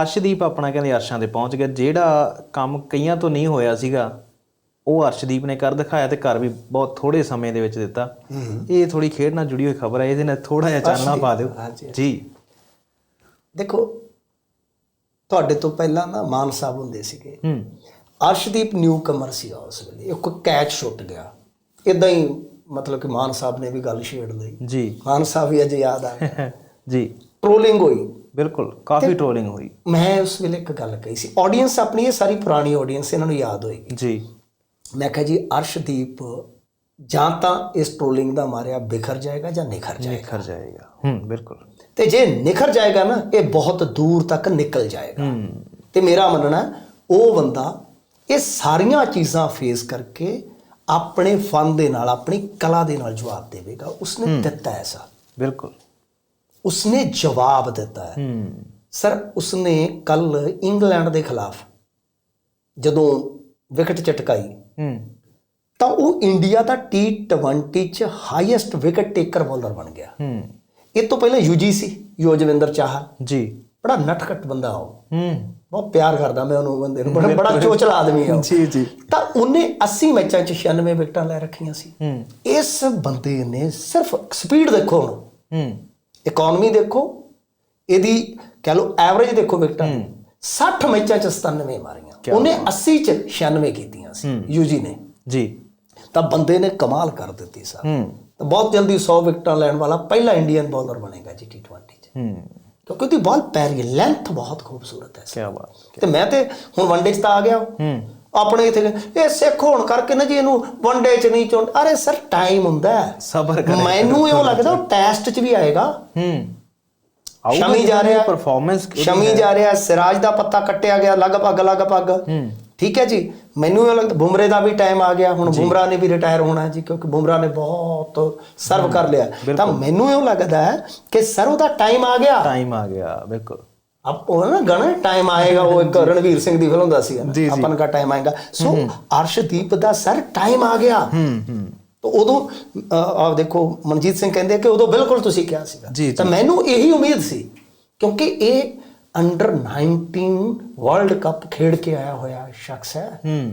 ਅਰਸ਼ਦੀਪ ਆਪਣਾ ਕਹਿੰਦੇ ਅਰਸ਼ਾਂ ਤੇ ਪਹੁੰਚ ਗਿਆ। ਜਿਹੜਾ ਕੰਮ ਕਈਆਂ ਤੋਂ ਨਹੀਂ ਹੋਇਆ ਸੀਗਾ ਉਹ ਅਰਸ਼ਦੀਪ ਨੇ ਕਰ ਦਿਖਾਇਆ ਤੇ ਕਰ ਵੀ ਬਹੁਤ ਥੋੜੇ ਸਮੇਂ ਦੇ ਵਿੱਚ ਦਿੱਤਾ। ਇਹ ਥੋੜੀ ਖੇਡ ਨਾਲ ਜੁੜੀ ਹੋਈ ਖਬਰ ਹੈ ਇਹਦੇ ਨਾਲ ਥੋੜਾ ਜਿਹਾ ਚਾਨਣਾ ਪਾ ਦਿਓ। ਜੀ। ਦੇਖੋ ਤੁਹਾਡੇ ਤੋਂ ਪਹਿਲਾਂ ਨਾ ਮਾਨ ਸਾਹਿਬ ਹੁੰਦੇ ਸੀਗੇ। ਹੂੰ। ਅਰਸ਼ਦੀਪ ਨਿਊ ਕਮਰ ਸੀ ਉਸ ਵੇਲੇ ਇੱਕ ਕੈਚ ਛੁੱਟ ਗਿਆ। ਇਦਾਂ ਹੀ ਮਤਲਬ ਕਿ ਮਾਨ ਸਾਹਿਬ ਨੇ ਵੀ ਗੱਲ ਛੇੜ ਲਈ। ਜੀ। ਮਾਨ ਸਾਹਿਬ ਵੀ ਅਜੇ ਯਾਦ ਆ ਜੀ। ਟ੍ਰੋਲਿੰਗ ਹੋਈ। ਬਿਲਕੁਲ ਕਾਫੀ ਟ੍ਰੋਲਿੰਗ ਹੋਈ। ਮੈਂ ਉਸ ਵੇਲੇ ਇੱਕ ਗੱਲ ਕਹੀ ਸੀ ਆਡੀਅנס ਆਪਣੀ ਸਾਰੀ ਪੁਰਾਣੀ ਆਡੀਅנס ਇਹਨਾਂ ਨੂੰ ਯਾਦ ਹੋਏਗੀ। ਜੀ। ਮੈਂ ਕਿਹਾ ਜੀ ਅਰਸ਼ਦੀਪ ਜਾਂ ਤਾਂ ਇਸ ਟ੍ਰੋਲਿੰਗ ਦਾ ਮਾਰਿਆ ਬਿਖਰ ਜਾਏਗਾ ਜਾਂ ਨਿਖਰ ਜਾਏਗਾ। ਨਿਖਰ ਜਾਏਗਾ। ਹੂੰ ਬਿਲਕੁਲ। ਤੇ ਜੇ ਨਿਖਰ ਜਾਏਗਾ ਨਾ ਇਹ ਬਹੁਤ ਦੂਰ ਤੱਕ ਨਿਕਲ ਜਾਏਗਾ। ਹੂੰ। ਤੇ ਮੇਰਾ ਮੰਨਣਾ ਉਹ ਬੰਦਾ ਇਹ ਸਾਰੀਆਂ ਚੀਜ਼ਾਂ ਫੇਸ ਕਰਕੇ ਆਪਣੇ ਫਨ ਦੇ ਨਾਲ ਆਪਣੀ ਕਲਾ ਦੇ ਨਾਲ ਜਵਾਬ ਦੇਵੇਗਾ ਉਸਨੇ ਦਿੱਤਾ ਐਸਾ। ਬਿਲਕੁਲ। ਉਸਨੇ ਜਵਾਬ ਦਿੱਤਾ ਹੈ। ਸਰ ਉਸਨੇ ਕੱਲ ਇੰਗਲੈਂਡ ਦੇ ਖਿਲਾਫ ਜਦੋਂ ਵਿਕਟ ਚਟਕਾਈ ਤਾਂ ਉਹ ਇੰਡੀਆ ਦਾ T20 ਚ ਹਾਈਐਸਟ ਵਿਕਟ ਟੇਕਰ ਬੋਲਰ ਬਣ ਗਿਆ। ਇਹ ਤੋਂ ਪਹਿਲਾਂ ਯੂਜੀ ਸੀ ਯੋਜਵਿੰਦਰ ਚਾਹਲ। ਜੀ। ਬੜਾ ਨਟਖਟ ਬੰਦਾ ਉਹ। ਹੂੰ। ਬਹੁਤ ਪਿਆਰ ਕਰਦਾ ਮੈਂ ਉਹਨੂੰ ਬੰਦੇ ਨੂੰ। ਬੜਾ ਬੜਾ ਚੋਚਲਾ ਆਦਮੀ ਆ। ਜੀ ਜੀ। ਤਾਂ ਉਹਨੇ 80 ਮੈਚਾਂ 'ਚ 96 ਵਿਕਟਾਂ ਲੈ ਰੱਖੀਆਂ ਸੀ। ਹੂੰ। ਇਸ ਬੰਦੇ ਨੇ ਸਿਰਫ ਸਪੀਡ ਦੇਖੋ ਹੁਣ। ਹੂੰ। ਇਕਨੋਮੀ ਦੇਖੋ ਇਹਦੀ ਕਹ ਲਓ ਐਵਰੇਜ ਦੇਖੋ ਵਿਕਟਾਂ ਦੀ 60 ਮੈਚਾਂ 'ਚ 97 ਮਾਰੀਆਂ। ਉਹਨੇ 80 'ਚ 96 ਕੀਤੀਆਂ ਸੀ ਯੂਜੀ ਨੇ। ਜੀ। ਤਾਂ ਬੰਦੇ ਨੇ ਕਮਾਲ ਕਰ ਦਿੱਤੀ ਸਰ। ਤਾਂ ਬਹੁਤ ਜਲਦੀ 100 ਵਿਕਟਾਂ ਲੈਣ ਵਾਲਾ ਪਹਿਲਾ ਇੰਡੀਅਨ ਬੌਲਰ ਬਣੇਗਾ ਜੀ T20 'ਚ। ਹੂੰ। ਕਿਉਂਕਿ ਉਹਦੀ ਬਾਲ ਪੈਰੀ ਲੈਂਥ ਬਹੁਤ ਖੂਬਸੂਰਤ ਹੈ ਕੀ ਬਾਤ। ਤੇ ਮੈਂ ਤੇ ਹੁਣ ਵਨਡੇ 'ਚ ਤਾਂ ਆ ਗਿਆ। ਹੂੰ। ਆਪਣੇ ਇੱਥੇ ਇਹ ਸਿੱਖ ਹੋਣ ਕਰਕੇ ਨਾ ਜੀ ਇਹਨੂੰ ਵਨਡੇ 'ਚ ਨਹੀਂ ਚੁਣ ਅਰੇ ਸਰ ਟਾਈਮ ਹੁੰਦਾ ਸਬਰ ਕਰ। ਮੈਨੂੰ ਇਉਂ ਲੱਗਦਾ ਉਹ ਟੈਸਟ 'ਚ ਵੀ ਆਏਗਾ। ਹੂੰ। ਸ਼ਮੀ ਜਾ ਰਿਹਾ ਪਰਫਾਰਮੈਂਸ ਸ਼ਮੀ ਜਾ ਰਿਹਾ ਸਿਰਾਜ ਦਾ ਪੱਤਾ ਕੱਟਿਆ ਗਿਆ ਲਗਭਗ ਲਗਭਗ। ਹੂੰ। ਠੀਕ ਹੈ ਜੀ। ਮੈਨੂੰ ਇਹ ਲੱਗਦਾ ਬੁਮਰੇ ਦਾ ਵੀ ਟਾਈਮ ਆ ਗਿਆ। ਹੁਣ ਬੁਮਰਾ ਨੇ ਵੀ ਰਿਟਾਇਰ ਹੋਣਾ ਜੀ ਕਿਉਂਕਿ ਬੁਮਰਾ ਨੇ ਬਹੁਤ ਸਰਵ ਕਰ ਲਿਆ। ਤਾਂ ਮੈਨੂੰ ਇਹ ਲੱਗਦਾ ਹੈ ਕਿ ਸਰ ਉਹਦਾ ਟਾਈਮ ਆ ਗਿਆ। ਟਾਈਮ ਆ ਗਿਆ ਬਿਲਕੁਲ। ਆਪ ਉਹ ਨਾ ਗਾਣਾ ਟਾਈਮ ਆਏਗਾ ਉਹ ਇੱਕ ਰਣਵੀਰ ਸਿੰਘ ਦੀ ਫਿਲਮ ਦਾ ਸੀ ਆਪਨ ਦਾ ਟਾਈਮ ਆਏਗਾ। ਸੋ ਅਰਸ਼ਦੀਪ ਦਾ ਸਰ ਟਾਈਮ ਆ ਗਿਆ। ਹੂੰ ਹੂੰ। ਤਾਂ ਉਦੋਂ ਆਪ ਦੇਖੋ ਮਨਜੀਤ ਸਿੰਘ ਕਹਿੰਦੇ ਕਿ ਉਦੋਂ ਬਿਲਕੁਲ ਤੁਸੀਂ ਕਿਹਾ ਸੀਗਾ। ਤਾਂ ਮੈਨੂੰ ਇਹੀ ਉਮੀਦ ਸੀ ਕਿਉਂਕਿ ਇਹ ਅੰਡਰ 19 ਵਰਲਡ ਕੱਪ ਖੇਡ ਕੇ ਆਇਆ ਹੋਇਆ ਸ਼ਖਸ ਹੈ। ਹੂੰ।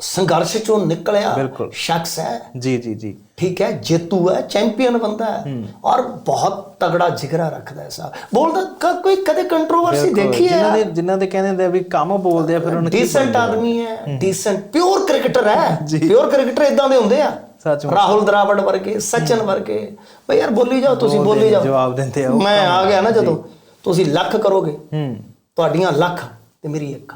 ਸੰਘਰਸ਼ ਚੋਂ ਨਿਕਲਿਆ। ਸ਼ਖਸ ਹੈ। ਜੀ ਜੀ ਜੀ। ਠੀਕ ਹੈ ਜੇਤੂ ਹੈ ਚੈਂਪੀਅਨ ਬੰਦਾ ਹੈ। ਔਰ ਬਹੁਤ ਤਗੜਾ ਜਿਗਰਾ ਰੱਖਦਾ ਹੈ ਸਾਹਿਬ ਬੋਲਦਾ ਕੋਈ ਕਦੇ ਕੰਟਰੋਵਰਸੀ ਦੇਖੀ ਹੈ? ਜਿਨ੍ਹਾਂ ਦੇ ਜਿਨ੍ਹਾਂ ਦੇ ਕਹਿੰਦੇ ਹੁੰਦੇ ਆ ਵੀ ਕੰਮ ਬੋਲਦੇ ਆ ਫਿਰ ਉਹਨਾਂ ਕੀ ਡੀਸੈਂਟ ਆਦਮੀ ਹੈ ਡੀਸੈਂਟ ਪਿਓਰ ਕ੍ਰਿਕਟਰ ਹੈ। ਪਿਓਰ ਕ੍ਰਿਕਟਰ ਇਦਾਂ ਦੇ ਹੁੰਦੇ ਆ। ਰਾਹੁਲ ਦਰਾਵੜ ਵਰਗੇ ਸਚਨ ਵਰਗੇ। ਬਈ ਯਾਰ ਬੋਲੀ ਜਾਓ ਤੁਸੀਂ ਬੋਲੀ ਜਾਓ। ਜਵਾਬ ਦਿੰਦੇ ਆ ਮੈਂ ਆ ਗਿਆ ਨਾ ਜਦੋਂ। ਤੁਸੀਂ ਲੱਖ ਕਰੋਗੇ। ਹੂੰ। ਤੁਹਾਡੀਆਂ ਲੱਖ ਤੇ ਮੇਰੀ ਇੱਕ।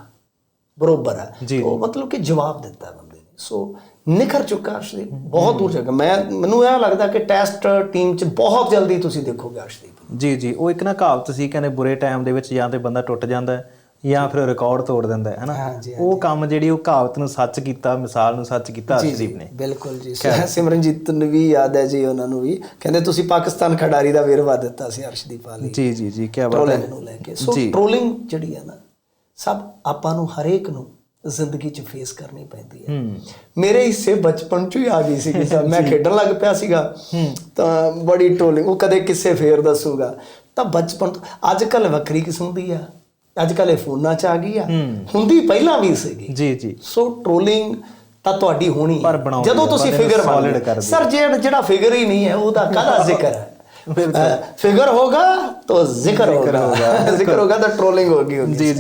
ਬਰੋਬਰ ਜੀ, ਉਹ ਮਤਲਬ ਕਿ ਜਵਾਬ ਦਿੱਤਾ ਬੰਦੇ ਨੇ। ਸੋ ਨਿਖਰ ਚੁੱਕਾ ਅਰਸ਼ਦੀਪ ਬਹੁਤ ਦੂਰ ਜਾ ਮੈਂ ਮੈਨੂੰ ਇਹ ਲੱਗਦਾ ਕਿ ਟੈਸਟ ਟੀਮ 'ਚ ਬਹੁਤ ਜਲਦੀ ਤੁਸੀਂ ਦੇਖੋਗੇ ਅਰਸ਼ਦੀਪ। ਜੀ ਜੀ। ਉਹ ਇੱਕ ਨਾ ਕਹਾਵਤ ਸੀ ਕਹਿੰਦੇ ਬੁਰੇ ਟਾਈਮ ਦੇ ਵਿੱਚ ਜਾਂ ਤੇ ਬੰਦਾ ਟੁੱਟ ਜਾਂਦਾ ਹੈ ਜਾਂ ਫਿਰ ਰਿਕਾਰਡ ਤੋੜ ਦਿੰਦਾ ਹੈ ਹਨਾ ਉਹ ਕੰਮ ਜਿਹੜੀ ਉਹ ਕਹਾਵਤ ਨੂੰ ਸੱਚ ਕੀਤਾ ਮਿਸਾਲ ਨੂੰ ਸੱਚ ਕੀਤਾ ਅਰਸ਼ਦੀਪ ਨੇ। ਬਿਲਕੁਲ ਜੀ। ਸਿਮਰਨਜੀਤ ਨੂੰ ਵੀ ਯਾਦ ਹੈ ਜੀ ਉਹਨਾਂ ਨੂੰ ਵੀ। ਕਹਿੰਦੇ ਤੁਸੀਂ ਪਾਕਿਸਤਾਨ ਖਿਡਾਰੀ ਦਾ ਵੇਰਵਾ ਦਿੱਤਾ ਸੀ ਅਰਸ਼ਦੀਪ ਵਾਲੀ। ਜੀ ਜੀ ਜੀ। ਕੀ ਬਾਤ ਟ੍ਰੋਲਿੰਗ ਹੈ ਨੂੰ ਲੈ ਕੇ। ਸੋ ਟ੍ਰੋਲਿੰਗ ਜਿਹੜੀ ਹੈ ਨਾ ਸਭ ਆਪਾਂ ਨੂੰ ਹਰੇਕ ਨੂੰ ਜ਼ਿੰਦਗੀ 'ਚ ਫੇਸ ਕਰਨੀ ਪੈਂਦੀ ਹੈ। ਮੇਰੇ ਹਿੱਸੇ ਬਚਪਨ 'ਚ ਹੀ ਆ ਗਈ ਸੀ ਕਿ ਮੈਂ ਖੇਡਣ ਲੱਗ ਪਿਆ ਸੀਗਾ। ਤਾਂ ਬੜੀ ਟ੍ਰੋਲਿੰਗ ਉਹ ਕਦੇ ਕਿਸੇ ਫੇਰ ਦੱਸੂਗਾ। ਤਾਂ ਬਚਪਨ ਅੱਜ ਕੱਲ ਵੱਖਰੀ ਕਿਸਮ ਦੀ ਆ। ਅੱਜ ਕੱਲ ਇਹ ਫੋਨਾਂ 'ਚ ਆ ਗਈ ਆ। ਹੁੰਦੀ ਪਹਿਲਾਂ ਵੀ ਸੀਗੀ। ਜੀ ਜੀ। ਸੋ ਟ੍ਰੋਲਿੰਗ ਤਾਂ ਤੁਹਾਡੀ ਹੋਣੀ ਜਦੋਂ ਤੁਸੀਂ ਫਿਗਰ ਕਰਦੀ ਸਰ ਜਿਹੜਾ ਜਿਹੜਾ ਫਿਗਰ ਹੀ ਨਹੀਂ ਹੈ ਉਹਦਾ ਕਾਹਦਾ ਜ਼ਿਕਰ ਹੈ? ਫਿਗਰ ਹੋਗਾ ਤਾਂ ਜ਼ਿਕਰ ਹੋਗਾ। ਜ਼ਿਕਰ ਹੋਗਾ ਤਾਂ ਟ੍ਰੋਲਿੰਗ ਹੋਗੀ ਜੀ ਜੀ।